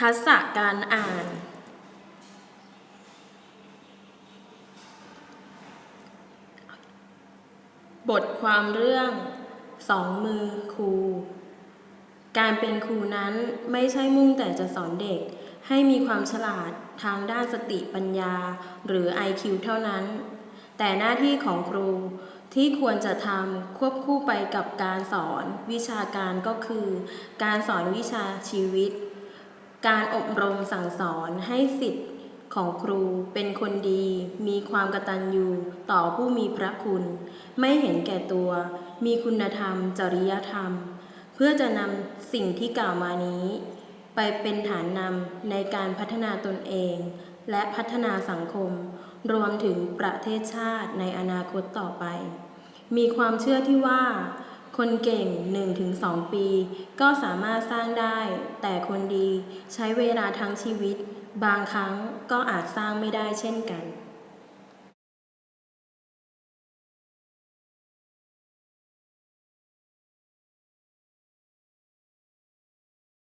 ทักษะการอ่าน บทความเรื่องสองมือครู การเป็นครูนั้นไม่ใช่มุ่งแต่จะสอนเด็ก ให้มีความฉลาดทางด้านสติปัญญา หรือ IQ เท่านั้น แต่หน้าที่ของครูที่ควรจะทำควบคู่ไปกับการสอนวิชาการก็คือ การสอนวิชาชีวิต การอบรมสั่งสอนให้สิทธิ์ของครูเป็นคนดี มีความกตัญญูต่อผู้มีพระคุณ ไม่เห็นแก่ตัว มีคุณธรรม จริยธรรม เพื่อจะนำสิ่งที่กล่าวมานี้ ไปเป็นฐานนำในการพัฒนาตนเอง และพัฒนาสังคม รวมถึงประเทศชาติในอนาคตต่อไป มีความเชื่อที่ว่า คนเก่ง 1-2 ปี ก็สามารถสร้างได้ แต่คนดีใช้เวลาทั้งชีวิต บางครั้งก็อาจสร้างไม่ได้เช่นกัน